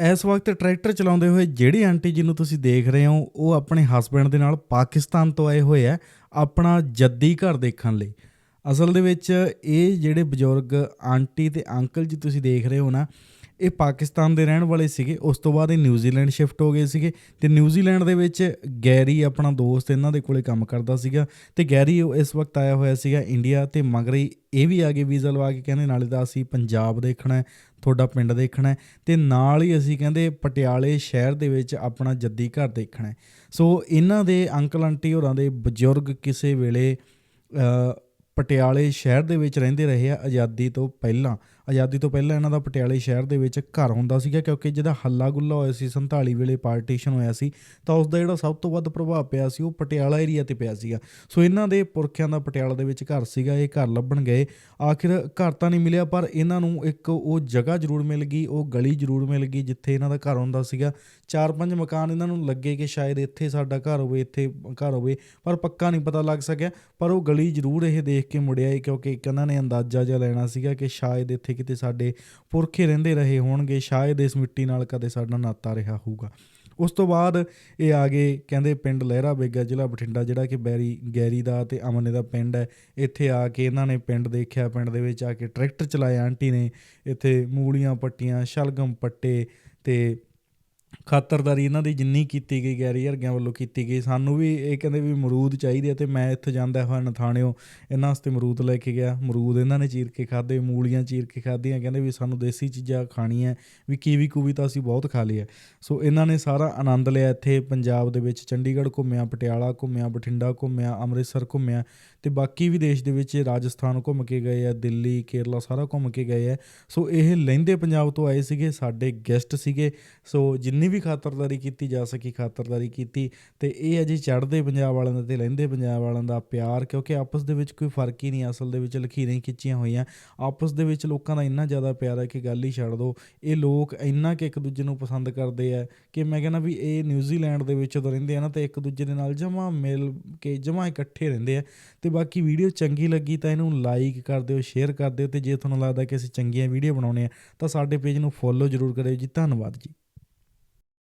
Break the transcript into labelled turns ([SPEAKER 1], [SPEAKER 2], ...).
[SPEAKER 1] ਇਸ ਵਕਤ ਟਰੈਕਟਰ ਚਲਾਉਂਦੇ ਹੋਏ ਜਿਹੜੀ ਆਂਟੀ ਜੀ ਨੂੰ ਤੁਸੀਂ ਦੇਖ ਰਹੇ ਹੋ, ਉਹ ਆਪਣੇ ਹਸਬੰਡ ਦੇ ਨਾਲ ਪਾਕਿਸਤਾਨ ਤੋਂ ਆਏ ਹੋਏ ਆ ਆਪਣਾ ਜੱਦੀ ਘਰ ਦੇਖਣ ਲਈ। ਅਸਲ ਦੇ ਵਿੱਚ ਇਹ ਜਿਹੜੇ ਬਜ਼ੁਰਗ ਆਂਟੀ ਤੇ ਅੰਕਲ ਜੀ ਤੁਸੀਂ ਦੇਖ ਰਹੇ ਹੋ ਨਾ ਇਹ ਪਾਕਿਸਤਾਨ ਦੇ ਰਹਿਣ ਵਾਲੇ ਸੀਗੇ, ਉਸ ਤੋਂ ਬਾਅਦ ਇਹ ਨਿਊਜ਼ੀਲੈਂਡ ਸ਼ਿਫਟ ਹੋ ਗਏ ਸੀਗੇ। ਤੇ ਨਿਊਜ਼ੀਲੈਂਡ ਦੇ ਵਿੱਚ ਗੈਰੀ ਆਪਣਾ ਦੋਸਤ ਇਹਨਾਂ ਦੇ ਕੋਲੇ ਕੰਮ ਕਰਦਾ ਸੀਗਾ ਤੇ ਗੈਰੀ ਉਹ ਇਸ ਵਕਤ ਆਇਆ ਹੋਇਆ ਸੀਗਾ ਇੰਡੀਆ ਤੇ ਮਗਰੇ ਇਹ ਵੀ ਆ ਗਏ, ਵੀਜ਼ਾ ਲਵਾ ਕੇ ਕਹਿੰਦੇ ਨਾਲੇ ਤਾਂ ਅਸੀਂ ਪੰਜਾਬ ਦੇਖਣਾ ਹੈ, ਤੁਹਾਡਾ ਪਿੰਡ ਦੇਖਣਾ ਹੈ ਤੇ ਨਾਲ ਹੀ ਅਸੀਂ ਕਹਿੰਦੇ ਪਟਿਆਲੇ ਸ਼ਹਿਰ ਦੇ ਵਿੱਚ ਆਪਣਾ ਜੱਦੀ ਘਰ ਦੇਖਣਾ ਹੈ। ਸੋ ਇਹਨਾਂ ਦੇ ਅੰਕਲ, ਆਂਟੀ ਹੋਰਾਂ ਦੇ ਬਜ਼ੁਰਗ ਕਿਸੇ ਵੇਲੇ ਪਟਿਆਲੇ ਸ਼ਹਿਰ ਦੇ ਵਿੱਚ ਰਹਿੰਦੇ ਰਹੇ ਆ ਆਜ਼ਾਦੀ ਤੋਂ ਪਹਿਲਾਂ। ਆਜ਼ਾਦੀ ਤੋਂ ਪਹਿਲਾਂ ਇਹਨਾਂ ਦਾ ਪਟਿਆਲੇ ਸ਼ਹਿਰ ਦੇ ਵਿੱਚ ਘਰ ਹੁੰਦਾ ਸੀਗਾ ਕਿਉਂਕਿ ਜਿਹਦਾ ਹੱਲਾ ਗੁੱਲਾ ਹੋਇਆ ਸੀ 47 ਵੇਲੇ ਪਾਰਟੀਸ਼ਨ ਹੋਇਆ ਸੀ, ਤਾਂ ਉਸ ਦਾ ਜਿਹੜਾ ਸਭ ਤੋਂ ਵੱਧ ਪ੍ਰਭਾਵ ਪਿਆ ਸੀ ਉਹ ਪਟਿਆਲਾ ਏਰੀਆ ਤੇ ਪਿਆ ਸੀਗਾ। ਸੋ ਇਹਨਾਂ ਦੇ ਪੁਰਖਿਆਂ ਦਾ ਪਟਿਆਲਾ ਦੇ ਵਿੱਚ ਘਰ ਸੀਗਾ, ਇਹ ਘਰ ਲੱਭਣ ਗਏ। ਆਖਿਰ ਘਰ ਤਾਂ ਨਹੀਂ ਮਿਲਿਆ, ਪਰ ਇਹਨਾਂ ਨੂੰ ਇੱਕ ਉਹ ਜਗ੍ਹਾ ਜ਼ਰੂਰ ਮਿਲ ਗਈ, ਉਹ ਗਲੀ ਜ਼ਰੂਰ ਮਿਲ ਗਈ ਜਿੱਥੇ ਇਹਨਾਂ ਦਾ ਘਰ ਹੁੰਦਾ ਸੀਗਾ। ਚਾਰ ਪੰਜ ਮਕਾਨ ਇਹਨਾਂ ਨੂੰ ਲੱਗੇ ਕਿ ਸ਼ਾਇਦ ਇੱਥੇ ਸਾਡਾ ਘਰ ਹੋਵੇ, ਇੱਥੇ ਘਰ ਹੋਵੇ, ਪਰ ਪੱਕਾ ਨਹੀਂ ਪਤਾ ਲੱਗ ਸਕਿਆ। ਪਰ ਉਹ ਗਲੀ ਜ਼ਰੂਰ ਇਹ ਦੇਖ ਕੇ ਮੁੜਿਆ, ਇਹ ਕਿਉਂਕਿ ਇੱਕ ਇਹਨਾਂ ਨੇ ਅੰਦਾਜ਼ਾ ਜਿਹਾ ਲੈਣਾ ਸੀਗਾ ਕਿ ਸ਼ਾਇਦ ਇੱਥੇ ਕਿਤੇ ਸਾਡੇ ਪੁਰਖੇ ਰਹਿੰਦੇ ਰਹੇ ਹੋਣਗੇ, ਸ਼ਾਇਦ ਇਸ ਮਿੱਟੀ ਨਾਲ ਕਦੇ ਸਾਡਾ ਨਾਤਾ ਰਿਹਾ ਹੋਊਗਾ। ਉਸ ਤੋਂ ਬਾਅਦ ਇਹ ਆ ਗਏ ਕਹਿੰਦੇ ਪਿੰਡ ਲਹਿਰਾ ਬੇਗਾ, ਜ਼ਿਲ੍ਹਾ ਬਠਿੰਡਾ, ਜਿਹੜਾ ਕਿ ਬੈਰੀ, ਗੈਰੀ ਦਾ ਤੇ ਅਮਨੇ ਦਾ ਪਿੰਡ ਹੈ। ਇੱਥੇ ਆ ਕੇ ਇਹਨਾਂ ਨੇ ਪਿੰਡ ਦੇਖਿਆ, ਪਿੰਡ ਦੇ ਵਿੱਚ ਆ ਕੇ ਟਰੈਕਟਰ ਚਲਾਇਆ, ਆਂਟੀ ਨੇ। ਇੱਥੇ ਮੂਲੀਆਂ ਪੱਟੀਆਂ, ਸ਼ਲਗਮ ਪੱਟੇ ਤੇ ਖਾਤਰਦਾਰੀ ਇਹਨਾਂ ਦੀ ਜਿੰਨੀ ਕੀਤੀ ਗਈ ਗੈਰੀਅਰਗਿਆਂ ਵੱਲੋਂ ਕੀਤੀ ਗਈ, ਸਾਨੂੰ ਵੀ ਇਹ ਕਹਿੰਦੇ ਵੀ ਮਰੂਦ ਚਾਹੀਦੇ ਆ ਤੇ ਮੈਂ ਇੱਥੇ ਜਾਂਦਾ ਹੋਇਆ ਨਥਾਣਿਓ ਇਹਨਾਂ ਵਾਸਤੇ ਮਰੂਦ ਲੈ ਕੇ ਗਿਆ, ਮਰੂਦ ਇਹਨਾਂ ਨੇ ਚੀਰ ਕੇ ਖਾਦੇ ਮੂਲੀਆਂ ਚੀਰ ਕੇ ਖਾਧੀਆਂ, ਕਹਿੰਦੇ ਵੀ ਸਾਨੂੰ ਦੇਸੀ ਚੀਜ਼ਾਂ ਖਾਣੀਆਂ, ਵੀ ਕੀਵੀ ਕੂਵੀ ਤਾਂ ਅਸੀਂ ਬਹੁਤ ਖਾ ਲਈ ਹੈ ਸੋ ਇਹਨਾਂ ਨੇ ਸਾਰਾ ਆਨੰਦ ਲਿਆ ਇੱਥੇ ਪੰਜਾਬ ਦੇ ਵਿੱਚ, ਚੰਡੀਗੜ੍ਹ ਘੁੰਮਿਆ, ਪਟਿਆਲਾ ਘੁੰਮਿਆ, ਬਠਿੰਡਾ ਘੁੰਮਿਆ, ਅੰਮ੍ਰਿਤਸਰ ਘੁੰਮਿਆ ਤੇ ਬਾਕੀ ਵੀ ਦੇਸ਼ ਦੇ ਵਿੱਚ ਰਾਜਸਥਾਨ ਘੁੰਮ ਕੇ ਗਏ ਆ, ਦਿੱਲੀ, ਕੇਰਲਾ ਸਾਰਾ ਘੁੰਮ ਕੇ ਗਏ ਆ। ਸੋ ਇਹ ਲਹਿੰਦੇ ਪੰਜਾਬ ਤੋਂ ਆਏ ਸੀਗੇ, ਸਾਡੇ ਗੈਸਟ ਸੀਗੇ। ਸੋ ਜਿੰਨੀ ਵੀ ਖਾਤਰਦਾਰੀ ਕੀਤੀ ਜਾ ਸਕੀ, ਖਾਤਰਦਾਰੀ ਕੀਤੀ ਤੇ ਇਹ ਅਜੇ ਚੜ੍ਹਦੇ ਪੰਜਾਬ ਵਾਲਿਆਂ ਦਾ ਤੇ ਲਹਿੰਦੇ ਪੰਜਾਬ ਵਾਲਿਆਂ ਦਾ ਪਿਆਰ, ਕਿਉਂਕਿ ਆਪਸ ਦੇ ਵਿੱਚ ਕੋਈ ਫ਼ਰਕ ਹੀ ਨਹੀਂ, ਅਸਲ ਦੇ ਵਿੱਚ ਲਖੀਰਾਂ ਖਿੱਚੀਆਂ ਹੋਈਆਂ। ਆਪਸ ਦੇ ਵਿੱਚ ਲੋਕਾਂ ਦਾ ਇੰਨਾ ਜ਼ਿਆਦਾ ਪਿਆਰ ਹੈ ਕਿ ਗੱਲ ਹੀ ਛੱਡ ਦੋ। ਇਹ ਲੋਕ ਇੰਨਾ ਕਿ ਇੱਕ ਦੂਜੇ ਨੂੰ ਪਸੰਦ ਕਰਦੇ ਆ ਕਿ ਮੈਂ ਕਹਿੰਦਾ ਵੀ ਇਹ ਨਿਊਜ਼ੀਲੈਂਡ ਦੇ ਵਿੱਚ ਜਦੋਂ ਰਹਿੰਦੇ ਆ ਨਾ, ਤੇ ਇੱਕ ਦੂਜੇ ਦੇ ਨਾਲ ਜਮਾ ਮਿਲ ਕੇ, ਜਮਾ ਇਕੱਠੇ ਰਹਿੰਦੇ ਆ। ਤੇ ਬਾਕੀ ਵੀਡੀਓ ਚੰਗੀ ਲੱਗੀ ਤਾਂ ਇਹਨੂੰ ਲਾਈਕ ਕਰ ਦਿਓ ਸ਼ੇਅਰ ਕਰ ਦਿਓ ਤੇ ਜੇ ਤੁਹਾਨੂੰ ਲੱਗਦਾ ਕਿ ਅਸੀਂ ਚੰਗੀਆਂ ਵੀਡੀਓ ਬਣਾਉਣੇ ਆ, ਤਾਂ ਸਾਡੇ ਪੇਜ ਨੂੰ ਫੋਲੋ ਜ਼ਰੂਰ ਕਰਿਓ ਜੀ। ਧੰਨਵਾਦ ਜੀ।